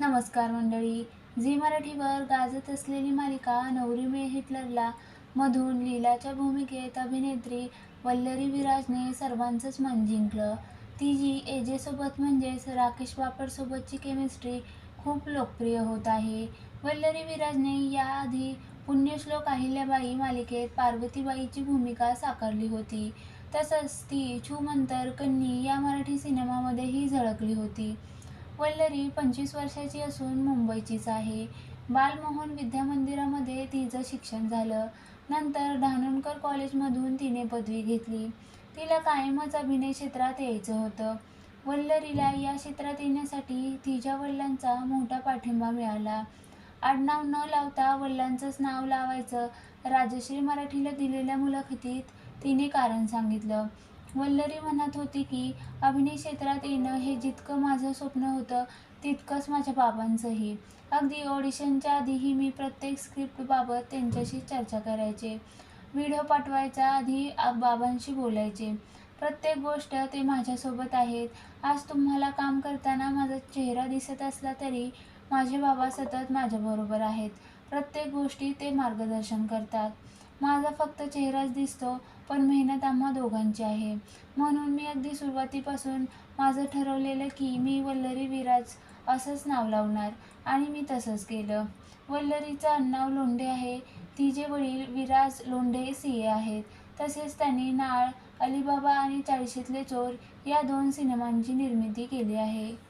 नमस्कार मंडळी. झी मराठीवर गाजत असलेली मालिका नवरी मे हिटलरला मधून लीलाच्या भूमिकेत अभिनेत्री वल्लरी विराजने सर्वांचंच मन जिंकलं. ती जी एजेसोबत म्हणजेच राकेश बापरसोबतची केमिस्ट्री खूप लोकप्रिय होत आहे. वल्लरी विराजने याआधी पुण्यश्लोक अहिल्याबाई मालिकेत पार्वतीबाईची भूमिका साकारली होती. तसंच ती छूमंतर कन्नी या मराठी सिनेमामध्येही झळकली होती. वल्लरी पंचवीस वर्षाची असून मुंबईचीच आहे. बालमोहन विद्या मंदिरामध्ये तिचं शिक्षण झालं. नंतर धानोणकर कॉलेजमधून तिने पदवी घेतली. तिला कायमच अभिनय क्षेत्रात यायचं होतं. वल्लरीला या क्षेत्रात येण्यासाठी तिच्या वडिलांचा मोठा पाठिंबा मिळाला. आडनाव न लावता वडिलांचंच नाव लावायचं राजश्री मराठीला दिलेल्या मुलाखतीत तिने कारण सांगितलं. वल्लरी म्हणत होती की अभिनय क्षेत्रात येणं हे जितकं माझं स्वप्न होतं तितकंच माझ्या बाबांचंही. अगदी ऑडिशनच्या आधीही मी प्रत्येक स्क्रिप्टबाबत त्यांच्याशी चर्चा करायचे. व्हिडिओ पाठवायच्या आधी बाबांशी बोलायचे. प्रत्येक गोष्ट ते माझ्यासोबत आहेत. आज तुम्हाला काम करताना माझा चेहरा दिसत असला तरी माझे बाबा सतत माझ्याबरोबर आहेत. प्रत्येक गोष्टी ते मार्गदर्शन करतात. माझा फक्त चेहराच दिसतो पण मेहनत आम्हा दोघांची आहे. म्हणून मी अगदी सुरुवातीपासून माझं ठरवलेलं की मी वल्लरी विराज असंच नाव लावणार आणि मी तसंच केलं. वल्लरीचं आडनाव लोंढे आहे. तिचे वडील विराज लोंढे सी ए आहेत. तसेच त्यांनी नाळ अलिबाबा आणि चाळीशीतले चोर या दोन सिनेमांची निर्मिती केली आहे.